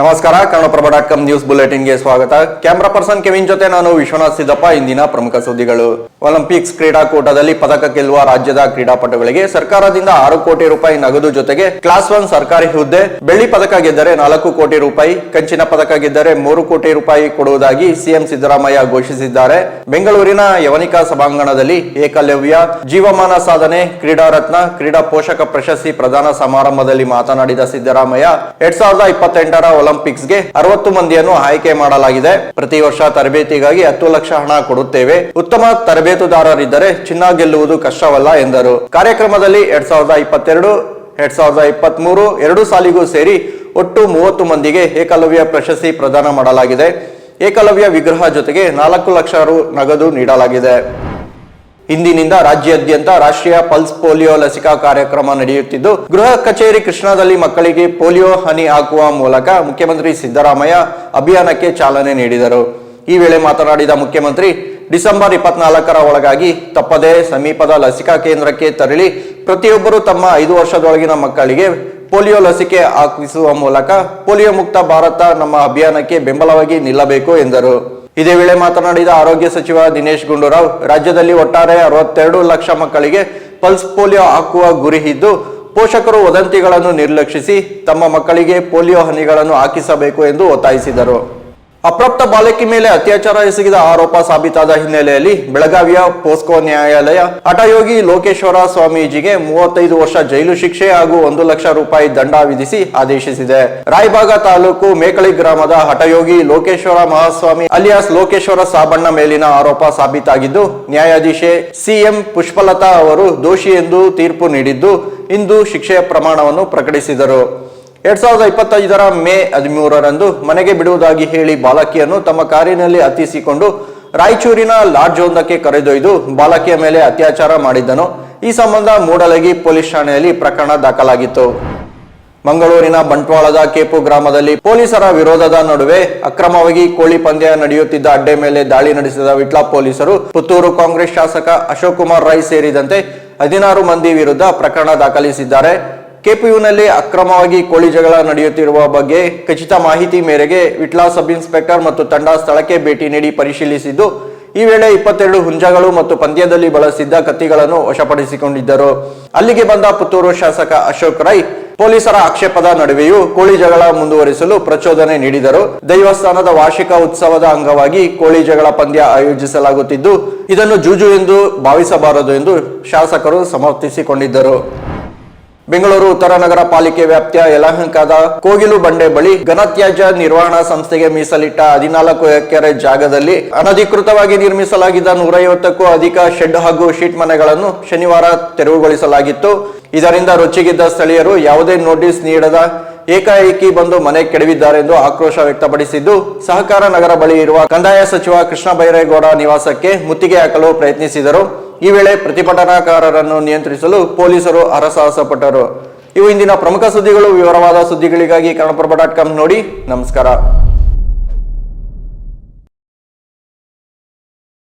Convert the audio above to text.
ನಮಸ್ಕಾರ Kannadaprabha dot com news ಬುಲೆಟಿನ್ಗೆ ಸ್ವಾಗತ. ಕ್ಯಾಮ್ರಾ ಪರ್ಸನ್ ಕೆವಿನ್ ಜೊತೆ ನಾನು ವಿಶ್ವನಾಥ್ ಸಿದ್ದಪ್ಪ, ಇಂದಿನ ಪ್ರಮುಖ ಸುದ್ದಿಗಳು. ಒಲಿಂಪಿಕ್ಸ್ ಕ್ರೀಡಾಕೂಟದಲ್ಲಿ ಪದಕ ಗೆಲ್ಲುವ ರಾಜ್ಯದ ಕ್ರೀಡಾಪಟುಗಳಿಗೆ ಸರ್ಕಾರದಿಂದ ಆರು ಕೋಟಿ ರೂಪಾಯಿ ನಗದು ಜೊತೆಗೆ ಕ್ಲಾಸ್ ಒನ್ ಸರ್ಕಾರಿ ಹುದ್ದೆ. ಬೆಳ್ಳಿ ಪದಕ ಗೆದ್ದರೆ ನಾಲ್ಕು ಕೋಟಿ ರೂಪಾಯಿ, ಕಂಚಿನ ಪದಕ ಗೆದ್ದರೆ ಮೂರು ಕೋಟಿ ರೂಪಾಯಿ ಕೊಡುವುದಾಗಿ ಸಿಎಂ ಸಿದ್ದರಾಮಯ್ಯ ಘೋಷಿಸಿದ್ದಾರೆ. ಬೆಂಗಳೂರಿನ ಯವನಿಕಾ ಸಭಾಂಗಣದಲ್ಲಿ ಏಕಲವ್ಯ, ಜೀವಮಾನ ಸಾಧನೆ, ಕ್ರೀಡಾ ರತ್ನ, ಕ್ರೀಡಾ ಪೋಷಕ ಪ್ರಶಸ್ತಿ ಪ್ರದಾನ ಸಮಾರಂಭದಲ್ಲಿ ಮಾತನಾಡಿದ ಸಿದ್ದರಾಮಯ್ಯ, ಎರಡ್ ಸಾವಿರದ ಇಪ್ಪತ್ತೆಂಟರ ಒಲಿಂಪಿಕ್ಸ್ಗೆ ಅರವತ್ತು ಮಂದಿಯನ್ನು ಆಯ್ಕೆ ಮಾಡಲಾಗಿದೆ. ಪ್ರತಿ ವರ್ಷ ತರಬೇತಿಗಾಗಿ ಹತ್ತು ಲಕ್ಷ ಹಣ ಕೊಡುತ್ತೇವೆ. ಉತ್ತಮ ತರಬೇತುದಾರರಿದ್ದರೆ ಚಿನ್ನ ಗೆಲ್ಲುವುದು ಕಷ್ಟವಲ್ಲ, ಎಂದರು. ಕಾರ್ಯಕ್ರಮದಲ್ಲಿ ಎರಡ್ ಸಾವಿರದ ಇಪ್ಪತ್ತೆರಡು, ಎರಡ್ ಸಾವಿರದ ಇಪ್ಪತ್ತ್ ಮೂರು ಎರಡು ಸಾಲಿಗೂ ಸೇರಿ ಒಟ್ಟು ಮೂವತ್ತು ಮಂದಿಗೆ ಏಕಲವ್ಯ ಪ್ರಶಸ್ತಿ ಪ್ರದಾನ ಮಾಡಲಾಗಿದೆ. ಏಕಲವ್ಯ ವಿಗ್ರಹ ಜೊತೆಗೆ ನಾಲ್ಕು ಲಕ್ಷ ರು ನಗದು ನೀಡಲಾಗಿದೆ. ಇಂದಿನಿಂದ ರಾಜ್ಯಾದ್ಯಂತ ರಾಷ್ಟ್ರೀಯ ಪಲ್ಸ್ ಪೋಲಿಯೋ ಲಸಿಕಾ ಕಾರ್ಯಕ್ರಮ ನಡೆಯುತ್ತಿದ್ದು, ಗೃಹ ಕಚೇರಿ ಕೃಷ್ಣಾದಲ್ಲಿ ಮಕ್ಕಳಿಗೆ ಪೋಲಿಯೋ ಹನಿ ಹಾಕುವ ಮೂಲಕ ಮುಖ್ಯಮಂತ್ರಿ ಸಿದ್ದರಾಮಯ್ಯ ಅಭಿಯಾನಕ್ಕೆ ಚಾಲನೆ ನೀಡಿದರು. ಈ ವೇಳೆ ಮಾತನಾಡಿದ ಮುಖ್ಯಮಂತ್ರಿ, ಡಿಸೆಂಬರ್ ಇಪ್ಪತ್ನಾಲ್ಕರ ಒಳಗಾಗಿ ತಪ್ಪದೇ ಸಮೀಪದ ಲಸಿಕಾ ಕೇಂದ್ರಕ್ಕೆ ತೆರಳಿ ಪ್ರತಿಯೊಬ್ಬರು ತಮ್ಮ ಐದು ವರ್ಷದೊಳಗಿನ ಮಕ್ಕಳಿಗೆ ಪೋಲಿಯೋ ಲಸಿಕೆ ಹಾಕಿಸುವ ಮೂಲಕ ಪೋಲಿಯೋ ಮುಕ್ತ ಭಾರತ ನಮ್ಮ ಅಭಿಯಾನಕ್ಕೆ ಬೆಂಬಲವಾಗಿ ನಿಲ್ಲಬೇಕು ಎಂದರು. ಇದೇ ವೇಳೆ ಮಾತನಾಡಿದ ಆರೋಗ್ಯ ಸಚಿವ ದಿನೇಶ್ ಗುಂಡೂರಾವ್, ರಾಜ್ಯದಲ್ಲಿ ಒಟ್ಟಾರೆ ಅರವತ್ತೆರಡು ಲಕ್ಷ ಮಕ್ಕಳಿಗೆ ಪಲ್ಸ್ ಪೋಲಿಯೋ ಹಾಕುವ ಗುರಿ ಇದ್ದು, ಪೋಷಕರು ವದಂತಿಗಳನ್ನು ನಿರ್ಲಕ್ಷಿಸಿ ತಮ್ಮ ಮಕ್ಕಳಿಗೆ ಪೋಲಿಯೋ ಹನಿಗಳನ್ನು ಹಾಕಿಸಬೇಕು ಎಂದು ಒತ್ತಾಯಿಸಿದರು. ಅಪ್ರಾಪ್ತ ಬಾಲಕಿ ಮೇಲೆ ಅತ್ಯಾಚಾರ ಎಸಗಿದ ಆರೋಪ ಸಾಬೀತಾದ ಹಿನ್ನೆಲೆಯಲ್ಲಿ ಬೆಳಗಾವಿಯ ಪೋಸ್ಕೋ ನ್ಯಾಯಾಲಯ ಹಠಯೋಗಿ ಲೋಕೇಶ್ವರ ಸ್ವಾಮೀಜಿಗೆ ಮೂವತ್ತೈದು ವರ್ಷ ಜೈಲು ಶಿಕ್ಷೆ ಹಾಗೂ ಒಂದು ಲಕ್ಷ ರೂಪಾಯಿ ದಂಡ ವಿಧಿಸಿ ಆದೇಶಿಸಿದೆ. ರಾಯಬಾಗ ತಾಲೂಕು ಮೇಕಳಿ ಗ್ರಾಮದ ಹಠಯೋಗಿ ಲೋಕೇಶ್ವರ ಮಹಾಸ್ವಾಮಿ ಅಲಿಯಾಸ್ ಲೋಕೇಶ್ವರ ಸಾಬಣ್ಣ ಮೇಲಿನ ಆರೋಪ ಸಾಬೀತಾಗಿದ್ದು, ನ್ಯಾಯಾಧೀಶೆ ಸಿಎಂ ಪುಷ್ಪಲತಾ ಅವರು ದೋಷಿ ಎಂದು ತೀರ್ಪು ನೀಡಿದ್ದು, ಇಂದು ಶಿಕ್ಷೆಯ ಪ್ರಮಾಣವನ್ನು ಪ್ರಕಟಿಸಿದರು. ಎರಡ್ ಸಾವಿರದ ಇಪ್ಪತ್ತೈದರ ಮೇ ಹದಿಮೂರರಂದು ಮನೆಗೆ ಬಿಡುವುದಾಗಿ ಹೇಳಿ ಬಾಲಕಿಯನ್ನು ತಮ್ಮ ಕಾರಿನಲ್ಲಿ ಹತ್ತಿಸಿಕೊಂಡು ರಾಯಚೂರಿನ ಲಾಡ್ಜ್ ಒಂದಕ್ಕೆ ಕರೆದೊಯ್ದು ಬಾಲಕಿಯ ಮೇಲೆ ಅತ್ಯಾಚಾರ ಮಾಡಿದ್ದನು. ಈ ಸಂಬಂಧ ಮೂಡಲಗಿ ಪೊಲೀಸ್ ಠಾಣೆಯಲ್ಲಿ ಪ್ರಕರಣ ದಾಖಲಾಗಿತ್ತು. ಮಂಗಳೂರಿನ ಬಂಟ್ವಾಳದ ಕೇಪು ಗ್ರಾಮದಲ್ಲಿ ಪೊಲೀಸರ ವಿರೋಧದ ನಡುವೆ ಅಕ್ರಮವಾಗಿ ಕೋಳಿ ಪಂದ್ಯ ನಡೆಯುತ್ತಿದ್ದ ಅಡ್ಡೆ ಮೇಲೆ ದಾಳಿ ನಡೆಸಿದ ವಿಟ್ಲ ಪೊಲೀಸರು ಪುತ್ತೂರು ಕಾಂಗ್ರೆಸ್ ಶಾಸಕ ಅಶೋಕ್ ಕುಮಾರ್ ರೈ ಸೇರಿದಂತೆ ಹದಿನಾರು ಮಂದಿ ವಿರುದ್ಧ ಪ್ರಕರಣ ದಾಖಲಿಸಿದ್ದಾರೆ. ಕೆಪಿಯುನಲ್ಲಿ ಅಕ್ರಮವಾಗಿ ಕೋಳಿ ಜಗಳ ನಡೆಯುತ್ತಿರುವ ಬಗ್ಗೆ ಖಚಿತ ಮಾಹಿತಿ ಮೇರೆಗೆ ವಿಟ್ಲಾ ಸಬ್ ಇನ್ಸ್ಪೆಕ್ಟರ್ ಮತ್ತು ತಂಡ ಸ್ಥಳಕ್ಕೆ ಭೇಟಿ ನೀಡಿ ಪರಿಶೀಲಿಸಿದ್ದು, ಈ ವೇಳೆ ಇಪ್ಪತ್ತೆರಡು ಹುಂಜಗಳು ಮತ್ತು ಪಂದ್ಯದಲ್ಲಿ ಬಳಸಿದ್ದ ಕತ್ತಿಗಳನ್ನು ವಶಪಡಿಸಿಕೊಂಡಿದ್ದರು. ಅಲ್ಲಿಗೆ ಬಂದ ಪುತ್ತೂರು ಶಾಸಕ ಅಶೋಕ್ ರೈ, ಪೊಲೀಸರ ಆಕ್ಷೇಪದ ನಡುವೆಯೂ ಕೋಳಿ ಜಗಳ ಮುಂದುವರಿಸಲು ಪ್ರಚೋದನೆ ನೀಡಿದರು. ದೈವಸ್ಥಾನದ ವಾರ್ಷಿಕ ಉತ್ಸವದ ಅಂಗವಾಗಿ ಕೋಳಿ ಜಗಳ ಪಂದ್ಯ ಆಯೋಜಿಸಲಾಗುತ್ತಿದ್ದು, ಇದನ್ನು ಜೂಜು ಎಂದು ಭಾವಿಸಬಾರದು ಎಂದು ಶಾಸಕರು ಸಮರ್ಥಿಸಿಕೊಂಡಿದ್ದರು. ಬೆಂಗಳೂರು ಉತ್ತರ ನಗರ ಪಾಲಿಕೆ ವ್ಯಾಪ್ತಿಯ ಯಲಹಂಕದ ಕೋಗಿಲು ಬಂಡೆ ಬಳಿ ಘನತ್ಯಾಜ್ಯ ನಿರ್ವಹಣಾ ಸಂಸ್ಥೆಗೆ ಮೀಸಲಿಟ್ಟ ಹದಿನಾಲ್ಕು ಎಕರೆ ಜಾಗದಲ್ಲಿ ಅನಧಿಕೃತವಾಗಿ ನಿರ್ಮಿಸಲಾಗಿದ್ದ ನೂರೈವತ್ತಕ್ಕೂ ಅಧಿಕ ಶೆಡ್ ಹಾಗೂ ಶೀಟ್ ಮನೆಗಳನ್ನು ಶನಿವಾರ ತೆರವುಗೊಳಿಸಲಾಗಿತ್ತು. ಇದರಿಂದ ರೊಚ್ಚಿಗಿದ್ದ ಸ್ಥಳೀಯರು ಯಾವುದೇ ನೋಟಿಸ್ ನೀಡದ ಏಕಾಏಕಿ ಬಂದು ಮನೆ ಕೆಡವಿದ್ದಾರೆಂದು ಆಕ್ರೋಶ ವ್ಯಕ್ತಪಡಿಸಿದ್ದು, ಸಹಕಾರ ನಗರ ಬಳಿ ಇರುವ ಕಂದಾಯ ಸಚಿವ ಕೃಷ್ಣ ಬೈರೇಗೌಡ ನಿವಾಸಕ್ಕೆ ಮುತ್ತಿಗೆ ಹಾಕಲು ಪ್ರಯತ್ನಿಸಿದರು. ಈ ವೇಳೆ ಪ್ರತಿಭಟನಾಕಾರರನ್ನು ನಿಯಂತ್ರಿಸಲು ಪೊಲೀಸರು ಹರಸಾಹಸ ಪಟ್ಟರು ಇವು ಇಂದಿನ ಪ್ರಮುಖ ಸುದ್ದಿಗಳು. ವಿವರವಾದ ಸುದ್ದಿಗಳಿಗಾಗಿ ಕನ್ನಡಪ್ರಭ ಡಾಟ್ ಕಾಮ್ ನೋಡಿ. ನಮಸ್ಕಾರ.